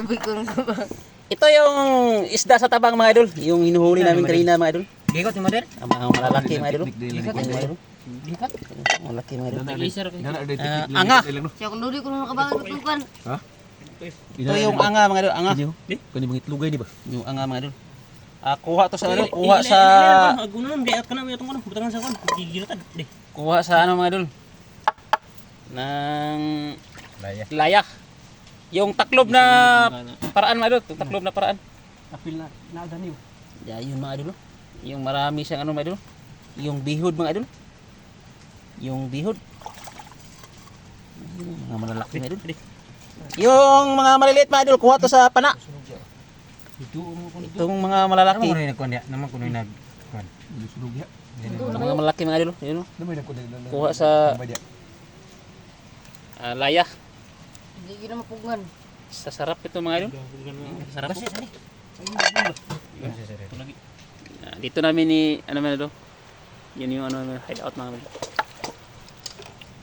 Ito yung isda sa tabang mga idol. Yung hinuhuli namin kanina mga idol. Gigot ni Model. Ang mga malalaki mga idol. Gigot. Malaki mga idol. Ah, anga. Siya kung ko tutukan. Ito yung anga mga idol. Anga. Kani mga itlugay ni ba? Yung anga mga idol. Ah, kuha to sa ano? Kuha sa Agunan di at kana mo itong ano. Butangan sa kan. Gigilatan. Di. kuha sa ano mga idol. Ng Laya. layak. Yung taklob na paraan mga idol. Yung taklob na paraan. Apil na naada niyo. Ya, yun mga idol. oh. Yung marami siyang ano mga idol. Yung bihod mga idol. Yung bihod. Yung mga malalaki mga idol. Yung mga maliliit mga idol, kuha to sa pana. Mo. Itong mga malalaki. Naman kuno nagkuan ya. Naman kuno nag kuan. Sulog ya. Yung mga malalaki mga idol. Yun, oh. Na ko na. Kuha sa ah, laya. Hindi ko na mapugan. Sa sarap ito mga idol. Sarap po. Ah, dito namin ni ano man ito. Yun yung ano hideout mga idol.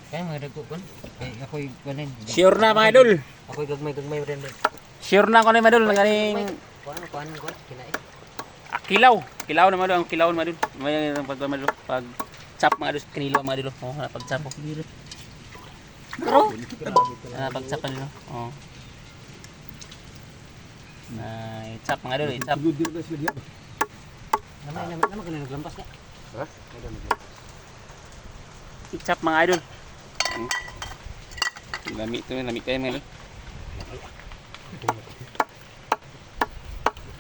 Kaya mga dagko kun. Eh ako'y kuanin. Sure na mga idol. Ako'y gagmay gagmay rin. Sure na ako na mga idol. Galing Kuan kuan kuan kinai. Ah, kilaw. Kilaw naman doon. Ang kilaw naman doon. May ang pag naman doon. Pag chop mga doon. Kinilaw mga. Oo, oh, pag chop. Pero, ah, pag chop nila. Oo. Na, i-chop mga sila diya. Naman naman naman kuno naglampas ka. I-chop mga idol. Hmm. Lami ito. Lami kayo mga idol.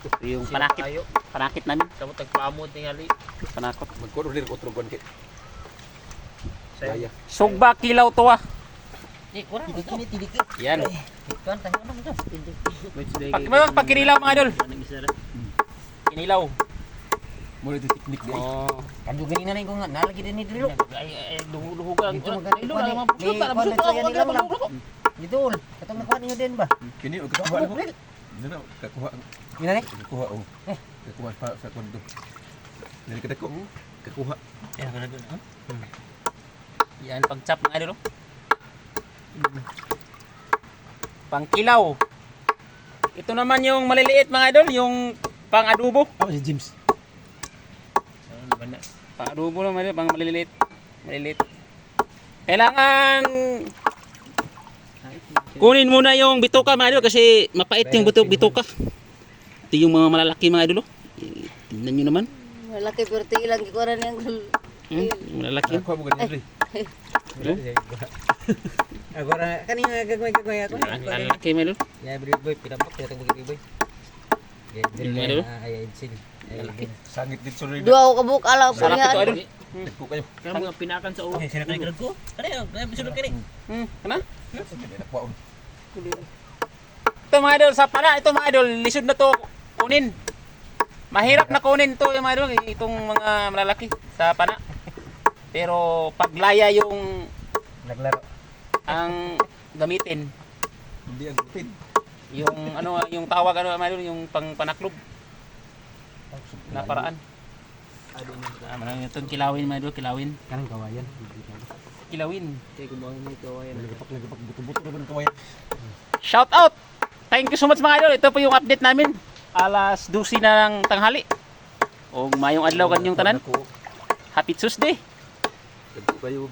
Ito yung panakit. Panakit namin. Kamu tagpamod tingali. Panakot. Magkuno din ko trong kit. Laya. Sugba kilaw to ah. Di kurang ini tidikit. Yan. Kuan tayo ano ito. Pag, pag, kinilaw mga idol. Kinilaw. Mo itu teknik dia. Oh. Kan juga ini ni Ilo, kuan alam ni. mo, pusot, alam mo, Kuan pusot, ito yan huwag nila na lang. maluloko. Dito. Katong nakuha ninyo din ba? Kini og kuha ko. Dina kakuha. Ina ni. Kakuha oh. Eh, kakuha pa sa kon to. Dili ka dako. Kakuha. Ya kana dun. Yan, pag chop mga idol. Oh. Pang kilaw. Ito naman yung maliliit mga idol, yung pang adobo. Apa si James? Pang adobo naman pang maliliit. Maliliit. Kailangan kunin muna yung bituka mga idol kasi mapait yung buto, bituka. Ito yung mga malalaki mga idol. oh. Tingnan nyo naman. Malaki pero ko na niyang Hmm, yung malalaki. Kakuha mo ganyan diri. Agora kanina gagmay gagmay ako. Ang mga idol. Ya beri boy pinapak kita tunggu beri boy. Idol. ay ay sin. Sangit dit suri. Dua ako kabuk ala Sarap ito idol. Dako kayo. Kamu mga pinakan sa ulo. Sino kay grad ko? Kani ay bisulod kani. Hmm, kana? Dili na kuha. Ito mga idol, sa pana, ito mga idol, lisod na to kunin. Mahirap na kunin to yung mga idol, itong mga malalaki sa pana. Pero paglaya yung Naglaro. Ang gamitin, Hindi ang pin. yung ano, yung tawag ano idol, yung pang panaklob na paraan. Ah, marami itong kilawin idol, kilawin. Kanang kawayan. Kilawin. Kay kumawin mo kawayan. Lagapak lagapak buto-buto na ng kawayan. Shout out! Thank you so much mga idol. Ito po yung update namin. Alas 12 na ng tanghali. O mayong adlaw kanyong tanan. Happy Tuesday! Kayo.